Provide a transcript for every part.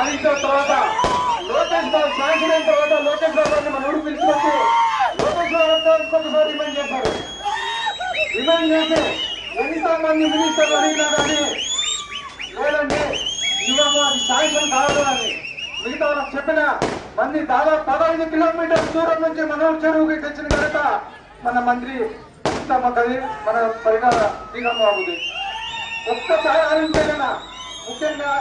సాధించిన తర్వాత లోకేష్ బాబు సాధించిన తర్వాత లోకేష్ బాబు గారిని మన ఊరు పిలుచుకొచ్చి లోకేష్ బాబు గారితో ఇంకొకసారి రిమైండ్ చేశారు. రిమైండ్ చేసి ఎంతమంది మినిస్టర్లు అడిగినా కానీ లేదండి ఇవ్వము అది శాంక్షన్ కాదు అని మిగతా వాళ్ళకి చెప్పిన మంది దాదాపు పదహైదు కిలోమీటర్ల దూరం నుంచి మన చెరువుకి తెచ్చిన కనుక మన మంత్రి సీతమ్మకది మన పరిగాల శ్రీరామబాబుది. ఒక్కసారి ఆలోచించలేనా ముఖ్యంగా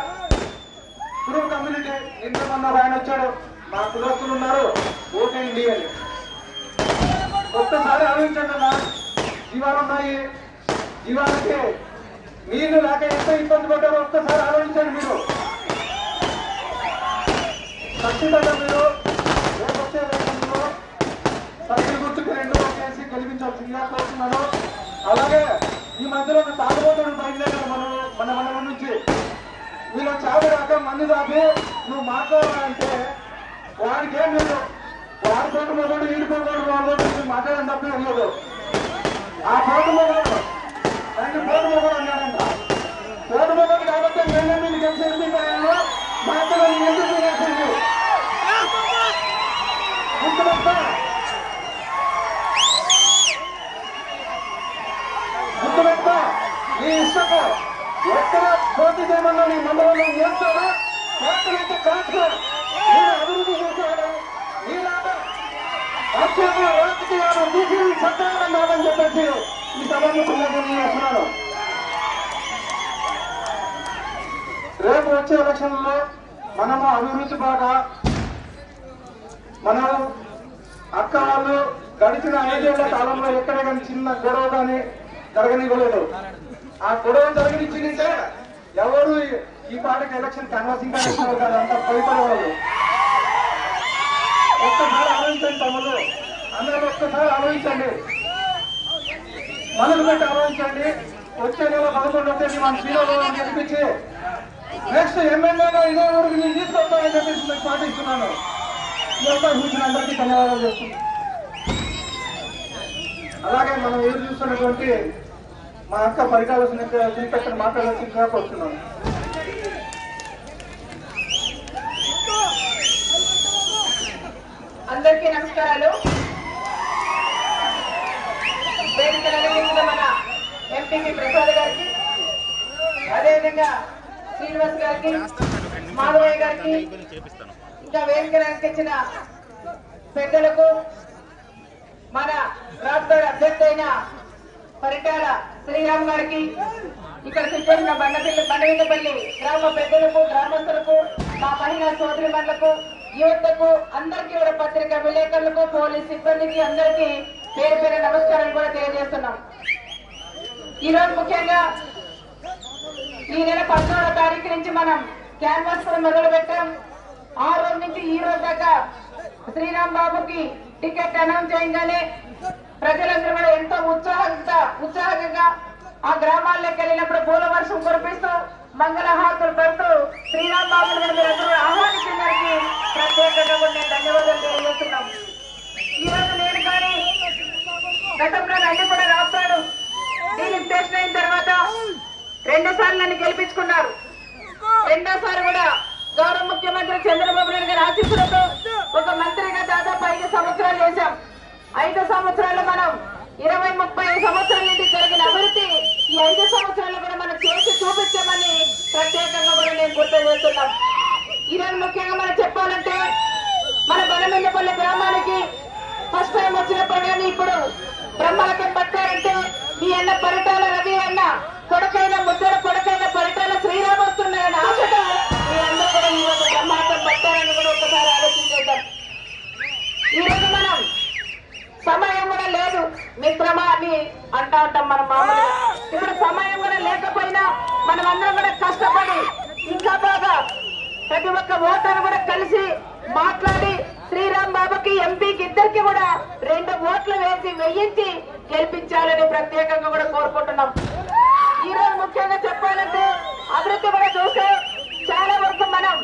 కురువు కమ్యూనిటీ నిన్న మొన్న ఆయన వచ్చాడు. మా కులస్తులు ఉన్నారు. ఓటేయండి అని. ఒక్కసారి ఆలోచించండి అన్న. జీవాలు ఉన్నాయి. జీవాలకి నీళ్ళు లేక ఎంత ఇబ్బంది పడ్డారో ఒక్కసారి ఆలోచించండి మీరు. ఖచ్చితంగా మీరు రేపు వచ్చే ఎలక్షన్లో సభ్యుల గుర్తుకు రెండు చేసి గెలిపించాల్సిందిగా కోరుతున్నాను. అలాగే ఈ మధ్యలో ఒక తాగుబోతుడు బయలుదేరాడు మన మన మండలం నుంచి. వీళ్ళ చావురాక మందు దాపి నువ్వు మాట్లాడాలంటే వాడికి ఏం లేదు వాడి కోటి మొదలు ఈడు కోటి మాట్లాడడం తప్పే ఉండదు ఆ కోటి పోటీ చేయమన్నా నీ మండలంలో చేస్తావా కోర్టులైతే కాదు నేను అభివృద్ధి చేసేవాడు నీలాగా రాజ్యాంగ రాజకీయాలు తీసి చట్టాలను కాదని చెప్పేసి ఈ సభను తెలియజేస్తున్నాను రేపు వచ్చే ఎలక్షన్లో మనము అభివృద్ధి బాగా మనం అక్క వాళ్ళు గడిచిన ఐదేళ్ళ కాలంలో ఎక్కడ కానీ చిన్న గొడవ కానీ జరగనివ్వలేదు. ఆ గొడవ జరగనిచ్చిందంటే ఎవరు ఈ- ఈ పాటకి ఎలక్షన్ కన్వర్సింగ్ అంతా అంత వాళ్ళు ఒక్కసారి ఆలోచించండి తమ్ముడు అందరూ ఒక్కసారి ఆలోచించండి. మనకు పెట్టి ఆలోచించండి. వచ్చే నెల పదకొండు తేదీ మన శ్రీరాబాబు గెలిపించి నెక్స్ట్ ఎమ్మెల్యేగా ఇదే వరకు నేను తీసుకొస్తానని చెప్పేసి మీకు పాటిస్తున్నాను. చూసిన అందరికీ ధన్యవాదాలు చేస్తున్నాను అలాగే మనం ఎదురు చూస్తున్నటువంటి మా అక్క పరికాల్సిన శ్రీకృష్ణ మాట్లాడాల్సిందిగా కోరుతున్నాను అందరికీ నమస్కారాలు. వేదికల మన ఎంపీపీ ప్రసాద్ గారికి అదేవిధంగా శ్రీనివాస్ గారికి మాధవయ్య గారికి ఇంకా వేదికలు అలంకరించిన పెద్దలకు మన రాష్ట్ర అభ్యర్థి అయిన పరిటాల శ్రీరామ్ గారికి ఇక్కడ సిద్ధమైన బండపిల్లి బండవిల్లపల్లి గ్రామ పెద్దలకు గ్రామస్తులకు మా మహిళా సోదరిమణులకు యువతకు అందరికీ కూడా పత్రిక విలేకరులకు పోలీస్ సిబ్బందికి అందరికీ పేరు పేరు నమస్కారం కూడా తెలియజేస్తున్నాం. ఈ రోజు ముఖ్యంగా ఈ నెల పద్నాలుగో తారీఖు నుంచి మనం క్యాన్వాస్ కూడా మొదలు పెట్టాం. ఆ రోజు నుంచి ఈ రోజు దాకా శ్రీరామ్ బాబుకి టికెట్ అనౌన్స్ చేయగానే ప్రజలందరూ కూడా ఎంతో ఉత్సాహంగా ఉత్సాహంగా ఆ గ్రామాల్లోకి వెళ్ళినప్పుడు పూల వర్షం కురిపిస్తూ మంగళహారతులు పెడుతూ శ్రీరామ్ బాబుని కూడా మీరందరూ ఆహ్వానించడానికి ప్రత్యేకంగా నేను ధన్యవాదాలు తెలియజేస్తున్నాం ఈ రోజు నేను కానీ గతంలో నన్ను కూడా రాస్తాడు దీనికి టెస్ట్ అయిన తర్వాత రెండు సార్లు నన్ను గెలిపించుకున్నారు. రెండోసారి కూడా గౌరవ ముఖ్యమంత్రి చంద్రబాబు నాయుడు గారి ఆశీస్సులతో ఒక మంత్రిగా దాదాపు ఐదు సంవత్సరాలు చేశాం. ఐదు సంవత్సరాలు మనం ఇరవై ముప్పై సంవత్సరాల నుండి జరిగిన అభివృద్ధి ఈ ఐదు సంవత్సరాలు కూడా మనం చేసి చూపించామని ప్రత్యేకంగా కూడా నేను గుర్తు చేస్తున్నాం. ఈరోజు ముఖ్యంగా మనం చెప్పాలంటే మన బలమిల్లపల్లి గ్రామానికి ఫస్ట్ టైం వచ్చినప్పుడు కానీ ఇప్పుడు బ్రహ్మలకం పట్టారంటే మీ అన్న పరిటాల రవి అన్న కొడకైన ముద్దర కొడకైన పరిటాల శ్రీరామ్ వస్తున్నాయని ఆశతో మీరందరూ కూడా ఈరోజు రోజు బ్రహ్మలకం పట్టారని కూడా ఒకసారి ఆలోచించేద్దాం. ఈరోజు మనం సమయం కూడా లేదు. మిత్రమా అని అంటా ఉంటాం మన మామూలుగా. ఇప్పుడు సమయం కూడా లేకపోయినా మనం అందరం కూడా కష్టపడి ఇంకా బాగా ప్రతి ఒక్క ఓటరు కూడా కలిసి మాట్లాడి శ్రీరామ్ బాబుకి ఎంపీకి ఇద్దరికి కూడా రెండు ఓట్లు వేసి వెయ్యించి గెలిపించాలని ప్రత్యేకంగా కూడా కోరుకుంటున్నాం. ఈ రోజు ముఖ్యంగా చెప్పాలంటే అభివృద్ధి కూడా చూస్తే చాలా వరకు మనం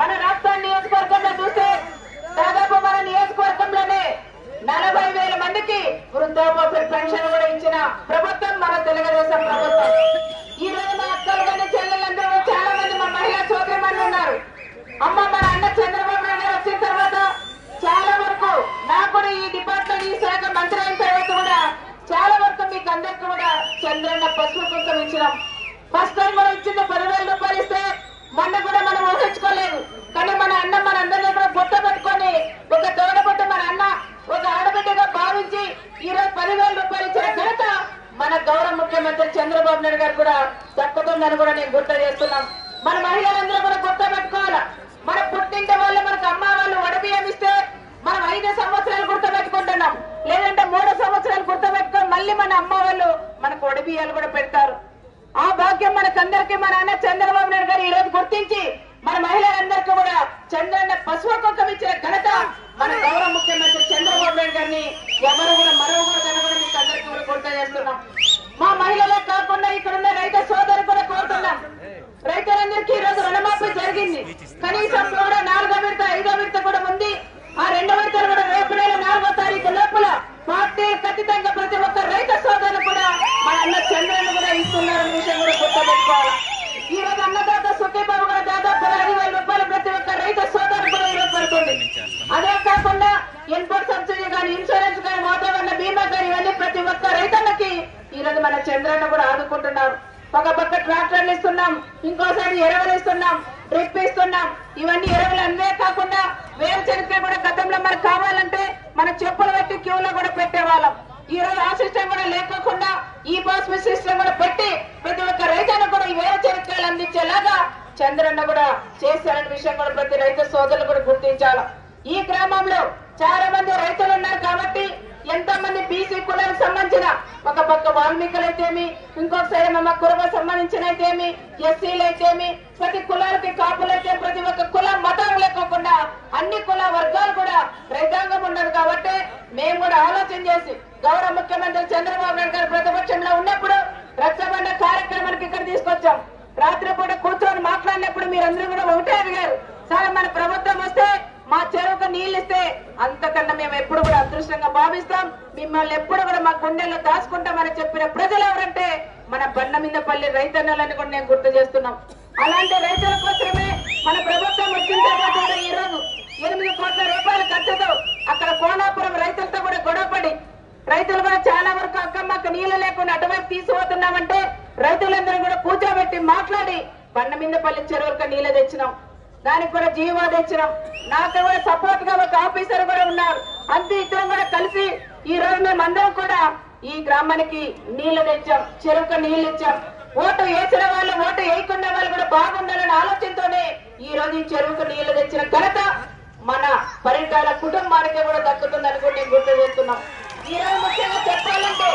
మన రాష్ట్ర నియోజకవర్గంలో చూస్తే దాదాపు మన నియోజకవర్గంలోనే మందికి వృద్ధాప్య పెన్షన్ కూడా ఇచ్చిన ప్రభుత్వం మన తెలుగుదేశం ప్రభుత్వం. ఈ రోజు మన అక్కలు కానీ చెల్లెలందరూ చాలా మంది మా మహిళా సోదరిమణులు ఉన్నారు. అమ్మ మన అన్న చంద్రబాబు నాయుడు గారు వచ్చిన తర్వాత చాలా వరకు నాకు కూడా ఈ డిపార్ట్మెంట్ ఈ శాఖ మంత్రి అయిన తర్వాత కూడా చాలా వరకు మీకు అందరికి కూడా చంద్రన్న పసుపు కుంకం ఇచ్చినాం. ఫస్ట్ టైం మనం ఇచ్చింది పదివేల రూపాయలు ఇస్తే మొన్న కూడా మనం ఊహించుకోలేదు కానీ మన అన్న మన అందరినీ కూడా గుట్ట పెట్టుకొని ఒక తోడబుట్ట మన అన్న ఒక ఆడబిడ్డగా భావించి ఈ రోజు పదివేల రూపాయలు ఇచ్చిన ఘనత మన గౌరవ ముఖ్యమంత్రి చంద్రబాబు నాయుడు గారు కూడా దక్కుతుందని కూడా నేను గుర్తు చేస్తున్నాం మన మహిళలందరూ కూడా గుర్తు పెట్టుకోవాలా మన పుట్టింటి వాళ్ళు మనకు అమ్మ వాళ్ళు వడబియ్యం ఇస్తే మనం ఐదు సంవత్సరాలు గుర్తుపెట్టుకుంటున్నాం లేదంటే మూడు సంవత్సరాలు గుర్తుపెట్టుకొని మళ్ళీ మన అమ్మ వాళ్ళు మనకు వడబియ్యాలు కూడా పెడతారు ఆ భాగ్యం మనకందరికీ మన అన్న చంద్రబాబు నాయుడు గారు ఈ రోజు గుర్తించి మన మహిళలందరికీ కూడా చంద్రన్న పశువు కుక్కం ఇచ్చిన ఘనత మన గౌరవ ముఖ్యమంత్రి చంద్రబాబు నాయుడు గారిని ఎవరు కూడా మరవకూడదని కూడా మీకు అందరికీ కూడా గుర్తు చేస్తున్నాం. మా మహిళలే కాకుండా ఇక్కడ ఉన్న రైతు సోదరు కూడా కోరుతున్నాం. రైతులందరికీ ఈ రోజు రుణమాఫీ జరిగింది. కనీసం కూడా నాలుగో విడత ఐదో విడత కూడా ఉంది. ఆ రెండో విడత కూడా రేపు నెల నాలుగో తారీఖు లోపల పార్టీ ఖచ్చితంగా ఈ రోజు అన్నదాత సుఖీబాబు గారు దాదాపు పదహైదు వేల రూపాయలు ప్రతి ఒక్క రైతు సోదరు కూడా పడుతుంది. అదే కాకుండా ఇన్పుట్ సబ్సిడీ కానీ ఇన్సూరెన్స్ కానీ వాతావరణ బీమా కానీ ఇవన్నీ ప్రతి ఒక్క రైతన్నకి ఈ రోజు మన చంద్రన్న కూడా ఆదుకుంటున్నారు. ఒక పక్క ట్రాక్టర్లు ఇస్తున్నాం ఇంకోసారి ఎరువులు ఇస్తున్నాం డ్రిప్ ఇస్తున్నాం. ఇవన్నీ ఎరువులు అన్వే కాకుండా వేరుశనగ కూడా గతంలో మనకు కావాలంటే మన చెప్పులు పెట్టి క్యూలో కూడా పెట్టేవాళ్ళం. ఈ రోజు ఆ సిస్టమ్ కూడా లేకోకుండా ఈ బాస్ సిస్టమ్ కూడా పెట్టి ప్రతి ఒక్క రైతును కూడా ఈ వేరుశనగకాయలు అందించేలాగా చంద్రన్న కూడా చేశారనే విషయం కూడా ప్రతి రైతు సోదరులు కూడా గుర్తించాలి. ఈ గ్రామంలో చాలా మంది రైతులు ఉన్నారు కాబట్టి ఎంతో మంది బీసీ కులాలకు సంబంధించిన ఒక పక్క వాల్మీకులు అయితేమి ఇంకొక సైడ్ మా కురుమ సంబంధించిన అయితేమి ఎస్సీలు అయితేమి ప్రతి కులాలకి కాపులు అయితే ప్రతి ఒక్క కులం మతం లేకోకుండా అన్ని కుల వర్గాలు కూడా రైతాంగం ఉండదు కాబట్టి మేము కూడా ఆలోచన చేసి గౌరవ ముఖ్యమంత్రి చంద్రబాబు నాయుడు గారు ప్రతిపక్షంలో ఉన్నప్పుడు రక్షబండ కార్యక్రమానికి ఇక్కడ తీసుకొచ్చాం. రాత్రిపూట కూర్చొని మాట్లాడినప్పుడు మీరందరూ కూడా ఒకటే అడిగారు. సార్ మన ప్రభుత్వం వస్తే మా చెరువుకు నీళ్ళు ఇస్తే అంతకన్నా మేము ఎప్పుడు కూడా అదృష్టంగా భావిస్తాం. మిమ్మల్ని ఎప్పుడు కూడా మా గుండెల్లో దాచుకుంటామని చెప్పిన ప్రజలు ఎవరంటే మన బండ మీద పల్లి రైతన్నలని కూడా నేను గుర్తు చేస్తున్నాం. అలాంటి రైతుల కోసమే మన ప్రభుత్వం వచ్చిన తర్వాత కూడా ఈ రోజు ఎనిమిది కోట్ల రూపాయల ఖర్చుతో అక్కడ కోనాపురం రైతులతో కూడా గొడవపడి రైతులు కూడా చాలా వరకు అక్క మాకు నీళ్ళు లేకుండా అటువైపు తీసుకుపోతున్నామంటే రైతులందరూ కూడా కూర్చోబెట్టి మాట్లాడి బండ మీద పల్లి చెరువులకు నీళ్ళు తెచ్చినాం. దానికి కూడా జీవో తెచ్చినాం. నాకు కూడా సపోర్ట్గా ఒక ఆఫీసర్ కూడా ఉన్నారు. అంతే ఇద్దరం కూడా కలిసి ఈ రోజు మేము అందరం కూడా ఈ గ్రామానికి నీళ్ళు తెచ్చాం. చెరువుకు నీళ్ళు ఇచ్చాం. ఓటు వేసిన వాళ్ళు ఓటు వేయకుండా వాళ్ళు కూడా బాగుండాలనే ఆలోచనతోనే ఈ రోజు ఈ చెరువుకు నీళ్ళు తెచ్చిన ఘనత మన పరిటాల కుటుంబానికి కూడా దక్కుతుందని కూడా నేను గుర్తు చేస్తున్నాం ఈరోజు ముఖ్యంగా చెప్పాలంటే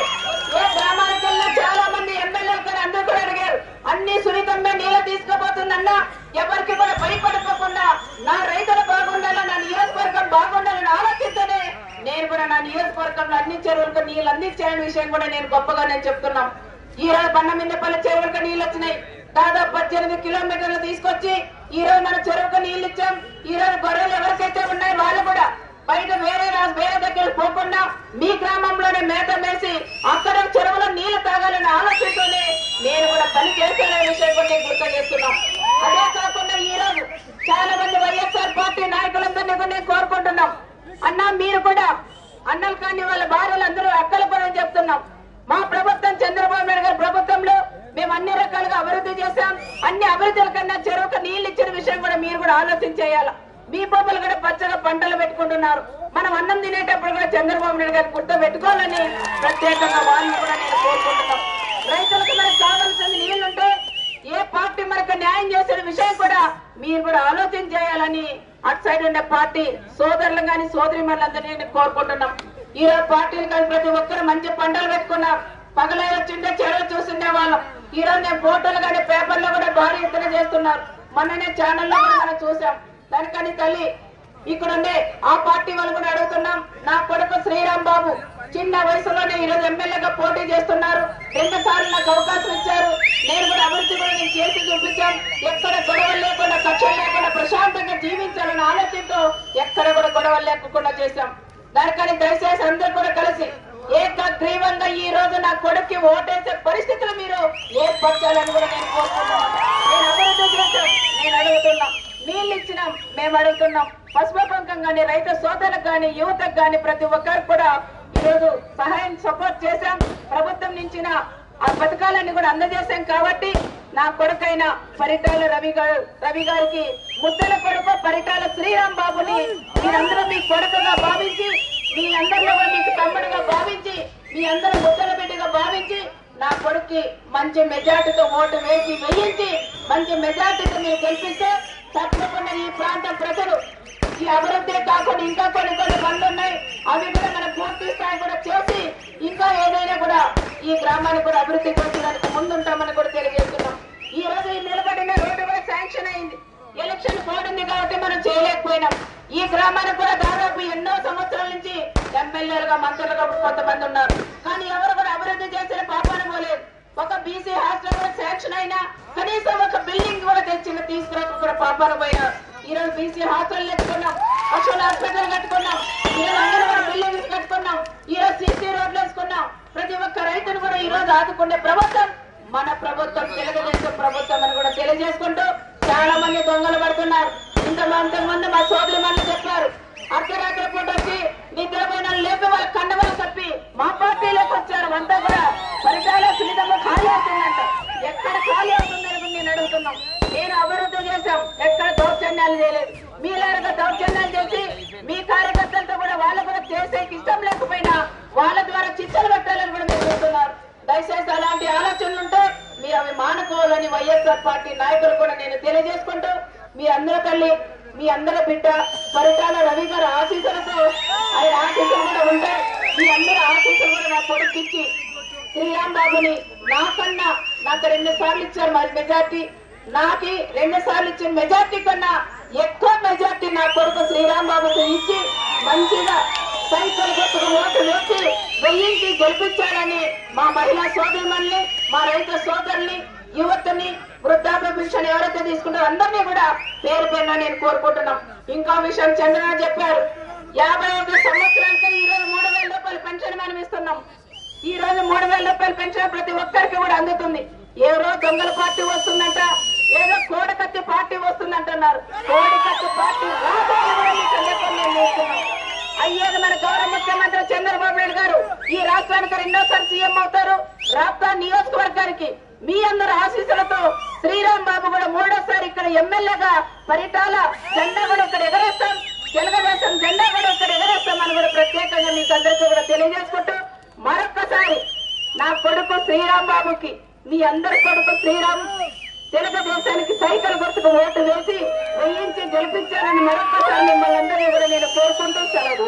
ఏ గ్రామానికి వెళ్ళినా చాలా మంది ఎమ్మెల్యేలు కూడా అందరూ కూడా అడిగారు. అన్ని సున్నితంగా నీళ్ళు తీసుకుపోతుందన్నా ఎవరికి కూడా భయపడకోకుండా నా రైతులు బాగుండాలి నా నియోజకవర్గం బాగుండాలని ఆలోచిస్తేనే నేను కూడా నా నియోజకవర్గంలో అన్ని చెరువులకు నీళ్ళు అందించాలనే విషయం కూడా నేను గొప్పగా నేను చెప్తున్నాం ఈ రోజు బండమిందపల్లి చెరువులకు నీళ్ళు వచ్చినాయి. దాదాపు పద్దెనిమిది కిలోమీటర్లు తీసుకొచ్చి ఈ రోజు మన చెరువుకు నీళ్ళు ఇచ్చాం. ఈ రోజు గొర్రెలు ఎవరికైతే ఉన్నాయి వాళ్ళు కూడా బయట వేరే వేరే దగ్గర పోకుండా మీ గ్రామంలోనే మేత మేసి అక్కడ చెరువులో నీళ్ళు తాగాలని ఆలోచిస్తూనే నేను కూడా పని చేశాననే విషయం కూడా గుర్తు చేస్తున్నాం. అదే కాకుండా ఈ రోజు చాలా మంది వైఎస్ఆర్ పార్టీ నాయకులందరినీ కూడా కోరుకుంటున్నాం. అన్నా మీరు కూడా అన్నలు కాని వాళ్ళ భార్యలు అందరూ అక్కల పని చెప్తున్నాం. మా ప్రభుత్వం చంద్రబాబు నాయుడు గారి ప్రభుత్వంలో మేము అన్ని రకాలుగా అభివృద్ధి చేశాం. అన్ని అభివృద్ధుల కన్నా చెరువుకు నీళ్ళు ఇచ్చిన విషయం కూడా మీరు కూడా ఆలోచన చేయాలి? మీ బొమ్మలు కూడా పచ్చగా పంటలు పెట్టుకుంటున్నారు. మనం అన్నం తినేటప్పుడు కూడా చంద్రబాబు నాయుడు గారు గుర్తు పెట్టుకోవాలని ప్రత్యేకంగా వాళ్ళని కూడా నేను కోరుకుంటున్నాం. రైతులకు మనకు కావాల్సిన నీళ్ళుంటే ఏ పార్టీ మనకు న్యాయం చేసిన విషయం కూడా మీరు కూడా ఆలోచన చేయాలని అటు సైడ్ ఉండే పార్టీ సోదరులు కానీ సోదరి మనులందరినీ నేను కోరుకుంటున్నాం. ఈ రోజు పార్టీలు కానీ ప్రతి ఒక్కరు మంచి పంటలు పెట్టుకున్నారు పగలే వచ్చింటే చెరువు చూస్తుండే వాళ్ళం. ఈ రోజు నేను ఫోటోలు కానీ పేపర్లో కూడా భారీ ఎత్తున చేస్తున్నారు. మొన్ననే ఛానల్లో కూడా మనం చూసాం. దానికని తల్లి ఇక్కడ ఉండే ఆ పార్టీ వాళ్ళు కూడా అడుగుతున్నాం నా కొడుకు శ్రీరామ్ బాబు చిన్న వయసులోనే ఈరోజు ఎమ్మెల్యేగా పోటీ చేస్తున్నారు. రెండు సార్లు నాకు అవకాశం ఇచ్చారు. నేను కూడా అభివృద్ధి కూడా నేను చేసి చూపించాం. ఎక్కడ గొడవలు లేకుండా కక్షలు లేకుండా ప్రశాంతంగా జీవించాలన్న ఆలోచనతో ఎక్కడ కూడా గొడవలు లేకుండా చేశాం. దానికని దయచేసి అందరూ కూడా కలిసి ఏకగ్రీవంగా ఈ రోజు నా కొడుక్కి ఓటేసే పరిస్థితులు మీరు ఏర్పరచాలని కూడా నేను కోరుతున్నాను నేను అభివృద్ధి నేను అడుగుతున్నా. నీళ్ళు ఇచ్చినాం మేము అడుగుతున్నాం పసుపు బంకం కానీ రైతు సోదరులకు కానీ యువతకు కానీ ప్రతి ఒక్కరికి కూడా ఈరోజు సహాయం సపోర్ట్ చేశాం. ప్రభుత్వం నుంచిన ఆ పథకాలన్నీ కూడా అందజేశాం కాబట్టి నా కొడుకైన పరిటాల రవి గారు రవి గారికి ముద్దల కొడుకు పరిటాల శ్రీరామ్ బాబుని మీరందరూ మీ కొడుకుగా భావించి మీ అందరిలో మీకు తమ్ముడుగా భావించి మీ అందరూ ముద్దల బిడ్డగా భావించి నా కొడుక్కి మంచి మెజార్టీతో ఓటు వేసి వేయించి మంచి మెజార్టీతో మీరు గెలిపిస్తే తప్పకుండా ఈ ప్రాంతం ప్రజలు ఈ అభివృద్ధి కాకుండా ఇంకా కొన్ని కొన్ని పనులు ఉన్నాయి అవి కూడా మనం పూర్తి స్థాయి కూడా చేసి ఇంకా ఏదైనా కూడా ఈ గ్రామానికి కూడా అభివృద్ధి కోసడానికి ముందుంటామని కూడా తెలియజేస్తున్నాం. ఈ రోజు ఈ నిలబడిన రోడ్డు కూడా శాంక్షన్ అయింది. ఎలక్షన్ బోర్డు ఉంది కాబట్టి మనం చేయలేకపోయినాం. ఈ గ్రామానికి కూడా దాదాపు ఎన్నో సంవత్సరాల నుంచి ఎమ్మెల్యేలుగా మంత్రులుగా కొంతమంది ఉన్నారు. కానీ ఎవరు కూడా అభివృద్ధి చేసిన ఒక బీసీ హాస్టల్ కూడా శాంక్షన్ అయినా కనీసం ఒక బిల్డింగ్ కూడా తెచ్చిన తీసుకురాక కూడా పాపాన ఈ రోజు బీసీ హాస్టల్ కట్టుకున్నాం పశువుల హాస్పిటల్ కట్టుకున్నాం ఈ రోజు అంగన్వాడీ బిల్డింగ్స్ కట్టుకున్నాం ఈ రోజు సీసీ రోడ్లు వేసుకున్నాం. ప్రతి ఒక్క రైతును కూడా ఈ రోజు ఆదుకునే ప్రభుత్వం మన ప్రభుత్వం తెలుగుదేశం ప్రభుత్వం అని కూడా తెలియజేసుకుంటూ చాలా మంది దొంగలు పడుతున్నారు. ఇంత అంతకుముందు మా సోదరి మళ్ళీ చెప్పారు అర్ధరాత్రి పూట వచ్చి నిద్రపోయిన లేపి వాళ్ళ కండవలు కప్పి మా పార్టీలోకి వచ్చారు అంతా కూడా. పరిటాల సున్నితంగా ఖాళీ అవుతుందంట. ఎక్కడ ఖాళీ అవుతుందని నేను అడుగుతున్నాం. నేను అభివృద్ధి చేశాం. ఎక్కడ దౌర్జన్యాలు చేయలేదు. మీలాగా దౌర్జన్యాలు చేసి మీ కార్యకర్తలతో కూడా వాళ్ళు కూడా చేసేకి ఇష్టం లేకపోయినా వాళ్ళ ద్వారా చిచ్చలు పెట్టాలని కూడా మీరు చూస్తున్నారు దయచేసి అలాంటి ఆలోచనలు ఉంటే మీరు అవి మానుకోవాలని వైఎస్ఆర్ పార్టీ నాయకులు కూడా నేను తెలియజేసుకుంటూ మీ అందరూ తల్లి మీ అందరి బిడ్డ పరిటాల రవి గారి ఆశీస్సులతో ఆయన ఆశీస్సులు కూడా ఉంటాయి మీ అందరి ఆశీస్సులు కూడా నా కొడుకు ఇచ్చి శ్రీరామ్ బాబుని నాకన్నా నాకు రెండు సార్లు ఇచ్చారు మరి మెజార్టీ. నాకి రెండు సార్లు ఇచ్చిన మెజార్టీ కన్నా ఎక్కువ మెజార్టీ నా కొడుకు శ్రీరామ్ బాబుకు ఇచ్చి మంచిగా సైకిల్ గుర్తుకు ఓటు వేసి వెయ్యించి గెలిపించాలని మా మహిళా సోదరుమల్ని మా రైతు సోదరుని యువతని వృద్ధాప్య పెన్షన్ ఎవరైతే తీసుకుంటారో అందరినీ కూడా పేరు పేరున నేను కోరుకుంటున్నాం. ఇంకో విషయం చంద్రన చెప్పారు. యాభై ఐదు సంవత్సరాలకి ఈ రోజు మూడు వేల రూపాయలు పెన్షన్ మనం ఇస్తున్నాం. ఈ రోజు మూడు వేల రూపాయలు పెన్షన్ ప్రతి ఒక్కరికి కూడా అందుతుంది. ఏ రోజు దొంగల పార్టీ వస్తుందంట ఏదో కోడకత్తి పార్టీ వస్తుందంటున్నారు. కోడికత్తి పార్టీ అయ్యేది మన గౌరవ ముఖ్యమంత్రి చంద్రబాబు నాయుడు గారు. ఈ రాష్ట్రానికి రెండోసారి సీఎం అవుతారు. రాష్ట్ర నియోజకవర్గానికి. మీ అందరి ఆశీస్సులతో శ్రీరామ్ బాబు కూడా మూడోసారి ఇక్కడ ఎమ్మెల్యేగా పరిటాల జెండా కూడా ఇక్కడ ఎగరేస్తాం. తెలుగుదేశం జెండా కూడా ఇక్కడ ఎగరేస్తామని కూడా ప్రత్యేకంగా మీకు అందరికీ కూడా తెలియజేసుకుంటూ మరొక్కసారి నా కొడుకు శ్రీరామ్ బాబుకి మీ అందరి కొడుకు శ్రీరామ్ తెలుగుదేశానికి సైకిల్ గుర్తుకు ఓటు వేసి వేయించి గెలిపించాలని మరొక్కసారి మిమ్మల్ని అందరినీ కూడా నేను కోరుకుంటూ సెలవు.